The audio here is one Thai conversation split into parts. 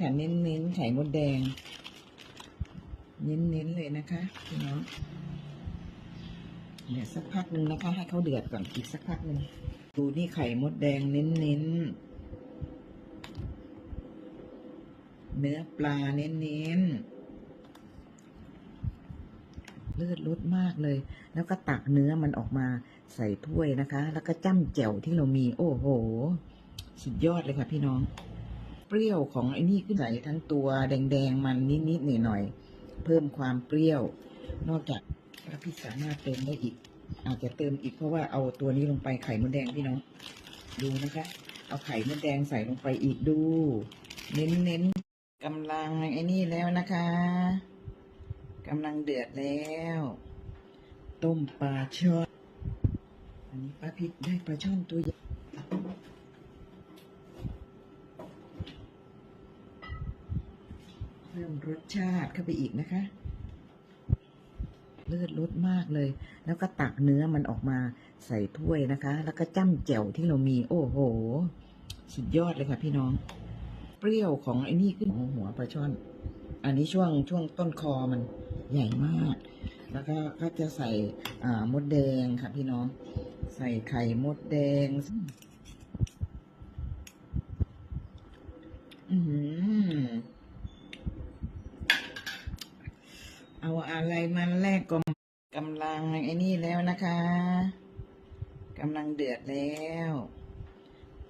ค่ะเน้นเน้นๆไข่มดแดงเน้นเน้นๆเลยนะคะพี่น้องเดี๋ยวสักพักหนึ่งนะคะ ให้เขาเดือดก่อนอีกสักพักหนึ่งดูนี่ไข่มดแดงเน้นเน้นๆเนื้อปลาเน้นเน้นๆเลือดลดมากเลย แล้วก็ตักเนื้อมันออกมาใส่ถ้วยนะคะ แล้วก็จ้ำแจ่วที่เรามี โอ้โห สุดยอดเลยค่ะพี่น้อง เปรี้ยวของไอ้นี่ขึ้นใส่ทั้งตัวแดงๆมันนิดๆหน่อยๆเพิ่มความเปรี้ยว นอกจากแล้วพี่สามารถเติมได้อีก อาจจะเติมอีกเพราะว่าเอาตัวนี้ลงไปไข่มดแดงพี่น้องดูนะคะ เอาไข่มดแดงใส่ลงไปอีกดู เน้นๆกำลังไอ้นี่แล้วนะคะกำลังเดือดแล้ว ต้มปลาช่อนอันนี้ป้าพิษได้ปลาช่อนตัวใหญ่ เพิ่มรสชาติเข้าไปอีกนะคะ เลือดลดมากเลย แล้วก็ตักเนื้อมันออกมาใส่ถ้วยนะคะ แล้วก็จ้ำแจ่วที่เรามี โอ้โห สุดยอดเลยค่ะพี่น้อง เปรี้ยวของไอ้นี่ขึ้นหัวปลาช่อน อันนี้ช่วงช่วงต้นคอมันใหญ่มาก แล้วก็ก็จะใส่อ่ามดแดงค่ะพี่น้อง ใส่ไข่มดแดง อือหือ เอาอะไรมาแลกกำกำลังไอ้นี่แล้วนะคะกำลังเดือดแล้ว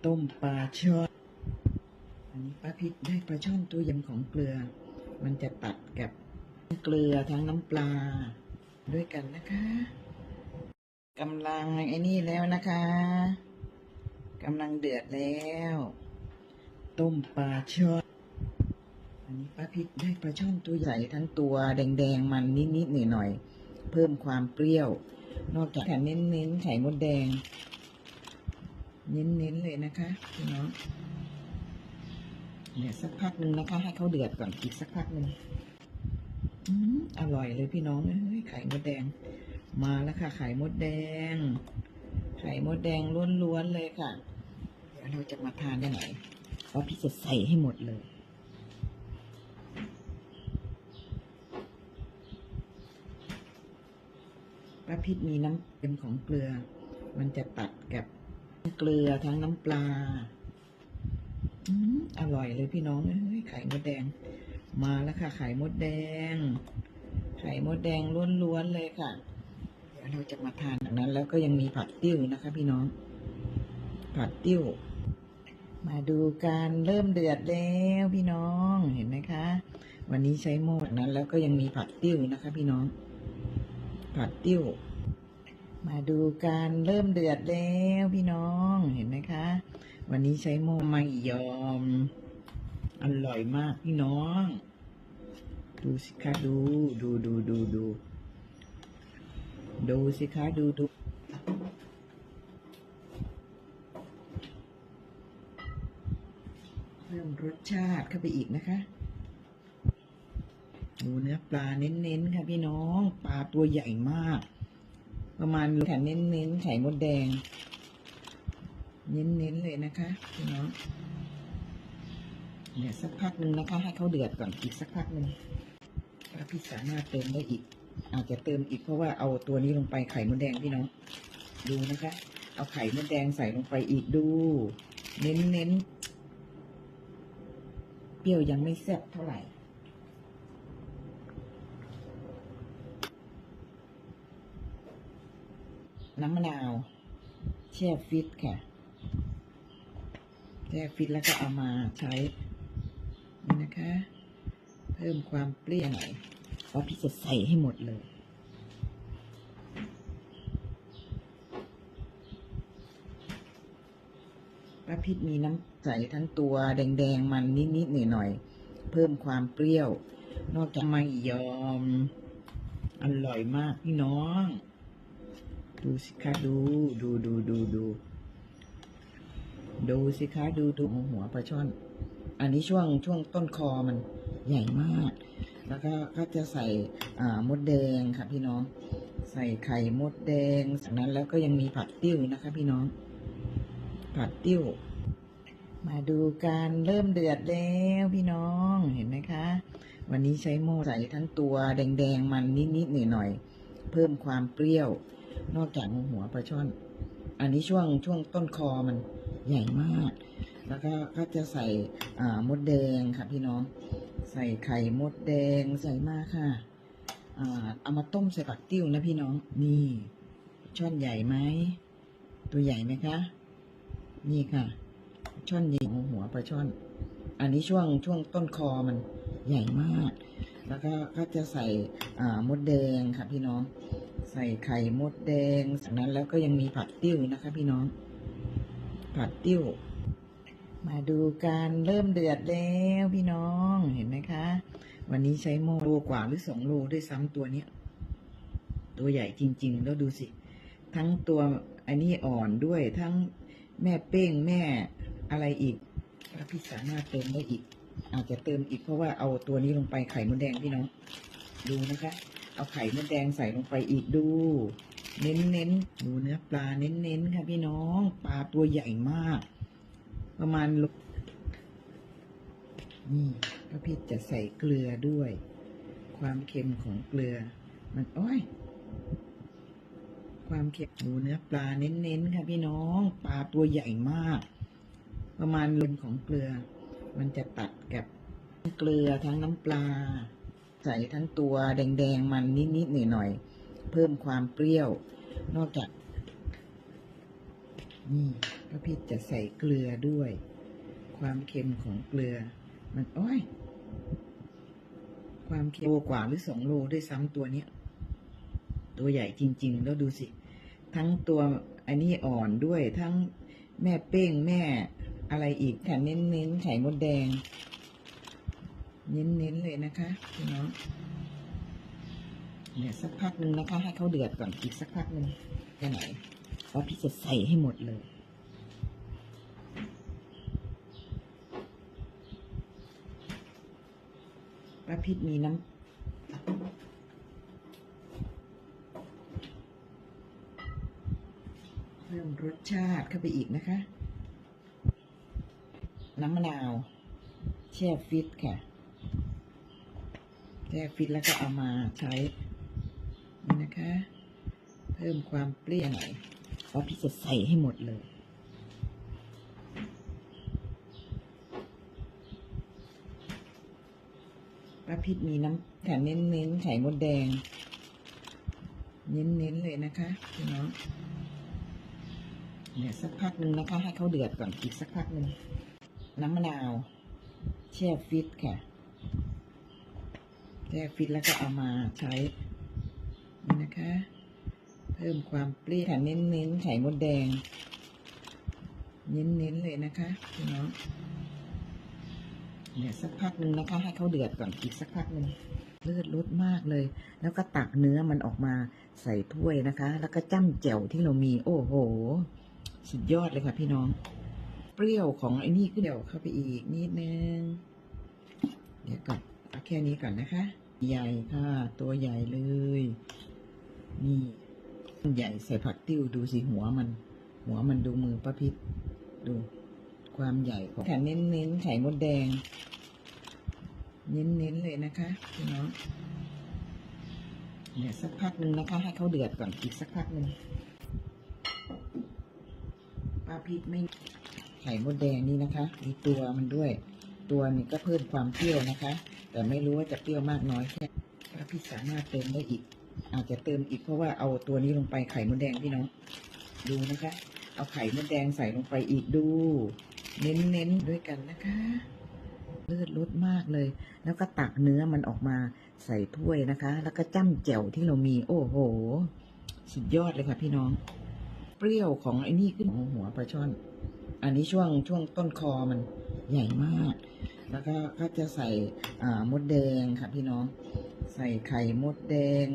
ต้มปลาช่อนอันนี้ป้าพิษได้ปลาช่อนตัวยำของเกลือ มันจะตัดกับเกลือทั้งน้ำปลา ด้วยกันนะคะกำลังไอ้นี่แล้วนะคะกำลังเดือดแล้ว ต้มปลาช่อน อันนี้ป้าพิษได้ปลาช่อนตัวใหญ่ทั้งตัวแดงๆมันนิดๆหน่อยๆเพิ่มความเปรี้ยว นอกจากค่ะเน้นๆไข่มดแดง เน้นๆเลยนะคะพี่น้องเดี๋ยวสักพักหนึ่งนะคะ ให้เขาเดือดก่อนอีกสักพักหนึ่งอืมอร่อยเลยพี่น้องเอ้ยไข่มดแดง มาแล้วค่ะ ไข่มดแดง ไข่มดแดงล้วนๆเลยค่ะ เดี๋ยวเราจะมาทานได้ไหนเพราะพี่จะใส่ให้หมดเลย ป้าพิษมีน้ำเป็นของเกลือ มันจะตัดกับเกลือทั้งน้ำปลาอืมอร่อยเลยพี่น้องเอ้ยไข่มดแดง มาแล้วค่ะ ไข่มดแดง ไข่มดแดงล้วนๆเลยค่ะ เดี๋ยวเราจะมาทานจากนั้น แล้วก็ยังมีผัดติ้วนะคะ พี่น้อง ผัดติ้ว มาดูการเริ่มเดือดแล้วพี่น้องเห็นไหมคะ วันนี้ใช้หม้อนั้น แล้วก็ยังมีผัดติ้วนะคะ พี่น้อง ผัดติ้ว มาดูการเริ่มเดือดแล้วพี่น้องเห็นไหมคะ วันนี้ใช้หม้อไม่ยอม อร่อยมากพี่น้อง ดูสิคะดูดูดูดูดูดูสิคะดูดูเพิ่มรสชาติเข้าไปอีกนะคะ เนื้อปลาเน้นๆค่ะพี่น้อง ปลาตัวใหญ่มาก ประมาณแผ่นเน้นๆไข่มดแดง เน้นๆเลยนะคะพี่น้องเดี๋ยวสักพักหนึ่งนะคะ ให้เขาเดือดก่อนอีกสักพักหนึ่งแล้วพี่สามารถเติมได้อีก อาจจะเติมอีกเพราะว่าเอาตัวนี้ลงไปไข่มดแดงพี่น้องดูนะคะ เอาไข่มดแดงใส่ลงไปอีกดู เน้นๆเปรี้ยวยังไม่แซ่บเท่าไหร่ น้ำมะนาวแช่ฟิตค่ะแช่ฟิตแล้วก็เอามาใช้นี่นะคะ เพิ่มความเปรี้ยวหน่อยเพราะพี่จะใส่ให้หมดเลยป้าพิษมีน้ำใสทั้งตัวแดงๆมันนิดๆหน่อยๆเพิ่มความเปรี้ยว นอกจากไม่ยอมอร่อยมากพี่น้อง ดูสิคะดูดูดูดูดูดูสิคะดูดูหัวปลาช่อน อันนี้ช่วงช่วงต้นคอมันใหญ่มาก แล้วก็ก็จะใส่อ่ามดแดงค่ะพี่น้อง ใส่ไข่มดแดงจากนั้นแล้วก็ยังมีผัดติ้วนะคะ พี่น้อง ผัดติ้ว มาดูการเริ่มเดือดแล้วพี่น้องเห็นไหมคะ วันนี้ใช้โม่ใส่ทั้งตัวแดงๆมันนิดๆหน่อยๆเพิ่มความเปรี้ยว นอกจากหัวปลาช่อน อันนี้ช่วงช่วงต้นคอมันใหญ่มาก แล้วก็ก็จะใส่อ่ามดแดงค่ะพี่น้อง ใส่ไข่มดแดงใส่มากค่ะอ่าเอามาต้มใส่ปักติ้วนะพี่น้อง นี่ช่อนใหญ่ไหม ตัวใหญ่ไหมคะ นี่ค่ะ ช่อนใหญ่ของหัวปลาช่อน อันนี้ช่วงช่วงต้นคอมันใหญ่มาก แล้วก็ก็จะใส่อ่ามดแดงค่ะพี่น้อง ใส่ไข่มดแดงจากนั้นแล้วก็ยังมีผัดติ้วนะคะ พี่น้อง ผัดติ้ว มาดูการเริ่มเดือดแล้วพี่น้องเห็นไหมคะ วันนี้ใช้โมโลกว่าหรือสองโลด้วยซ้ำตัวเนี้ยตัวใหญ่จริง ๆ แล้วดูสิ ทั้งตัวอันนี้อ่อนด้วยทั้งแม่เป้งแม่อะไรอีกแล้วพี่สามารถเติมได้อีก อาจจะเติมอีกเพราะว่าเอาตัวนี้ลงไปไข่มดแดงพี่น้อง ดูนะคะ เอาไข่มดแดงใส่ลงไปอีกดู เน้นเน้นๆดูเนื้อปลาเน้นเน้นๆค่ะพี่น้อง ปลาตัวใหญ่มาก ประมาณนี่พระพิษจะใส่เกลือด้วย ความเค็มของเกลือ มันโอ้ยความเค็มดูเนื้อปลาเน้นๆค่ะพี่น้อง ปลาตัวใหญ่มาก ประมาณลนของเกลือ มันจะตัดกับเกลือทั้งน้ำปลา ใส่ทั้งตัวแดงๆมันนิดๆหน่อยๆเพิ่มความเปรี้ยว นอกจากนี่พระพิษจะใส่เกลือด้วย ความเค็มของเกลือ มันโอ้ย ความเค็มโลกว่าหรือสองโลด้วยซ้ำตัวเนี้ย ตัวใหญ่จริง ๆ แล้วดูสิ ทั้งตัวอันนี้อ่อนด้วยทั้งแม่เป้งแม่อะไรอีกค่ะเน้นๆไข่มดแดง เน้นๆเลยนะคะพี่น้องเดี๋ยวสักพักหนึ่งนะคะ ให้เขาเดือดก่อนอีกสักพักหนึ่งแค่ไหนเพราะพี่จะใส่ให้หมดเลยป้าพิษมีน้ำเพิ่มรสชาติเข้าไปอีกนะคะ น้ำมะนาว แช่ฟิตค่ะ แช่ฟิตแล้วก็เอามาใช้นี่นะคะ เพิ่มความเปรี้ยวหน่อยเพราะพี่จะใส่ให้หมดเลยป้าพิษมีน้ำค่ะเน้นเน้นๆไข่มดแดงเน้นเน้นๆเลยนะคะพี่น้องเดี๋ยวสักพักหนึ่งนะคะ ให้เขาเดือดก่อนอีกสักพักหนึ่งน้ำมะนาวแช่ฟิตค่ะ แช่ฟิตแล้วก็เอามาใช้นี่นะคะ เพิ่มความเปรี้ยวเน้นเน้นๆไข่มดแดงเน้นเน้นๆเลยนะคะพี่น้องเดี๋ยวสักพักหนึ่งนะคะ ให้เขาเดือดก่อนอีกสักพักหนึ่งเลือดลดมากเลย แล้วก็ตักเนื้อมันออกมาใส่ถ้วยนะคะ แล้วก็จ้ำแจ่วที่เรามีโอ้โห สุดยอดเลยค่ะพี่น้อง เปรี้ยวของไอ้นี่ก็เดี๋ยวเข้าไปอีกนิดนึง เดี๋ยวก่อน เอาแค่นี้ก่อนนะคะ ใหญ่ค่ะ ตัวใหญ่เลย นี่ใหญ่ใส่ผักติ้วดูสิหัวมัน หัวมันดูมือป้าพิษดู ความใหญ่ของแผ่นเน้นๆไข่มดแดง เน้นๆเลยนะคะพี่น้องเดี๋ยวสักพักหนึ่งนะคะ ให้เขาเดือดก่อนอีกสักพักหนึ่งป้าพิษไม่ไข่มดแดงนี่นะคะ มีตัวมันด้วย ตัวนี้ก็เพิ่มความเปรี้ยวนะคะ แต่ไม่รู้ว่าจะเปรี้ยวมากน้อยแค่ป้าพิษสามารถเติมได้อีก อาจจะเติมอีกเพราะว่าเอาตัวนี้ลงไปไข่มดแดงพี่น้องดูนะคะ เอาไข่มดแดงใส่ลงไปอีกดู เน้นๆด้วยกันนะคะเลือดลดมากเลย แล้วก็ตักเนื้อมันออกมาใส่ถ้วยนะคะ แล้วก็จ้ำแจ่วที่เรามี โอ้โห สุดยอดเลยค่ะพี่น้อง เปรี้ยวของไอ้นี่ขึ้นของหัวปลาช่อน อันนี้ช่วงช่วงต้นคอมันใหญ่มาก แล้วก็ก็จะใส่มดแดงค่ะพี่น้อง ใส่ไข่มดแดง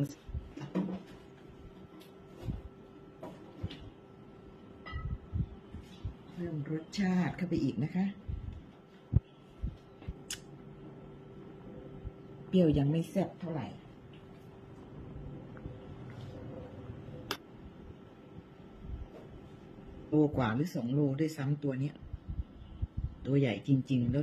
เพิ่มรสชาติเข้าไปอีกนะคะ เปรี้ยวยังไม่แซ่บเท่าไหร่โลกว่าหรือสองโลด้วยซ้ำตัวเนี้ย ตัวใหญ่จริง ๆ แล้วดู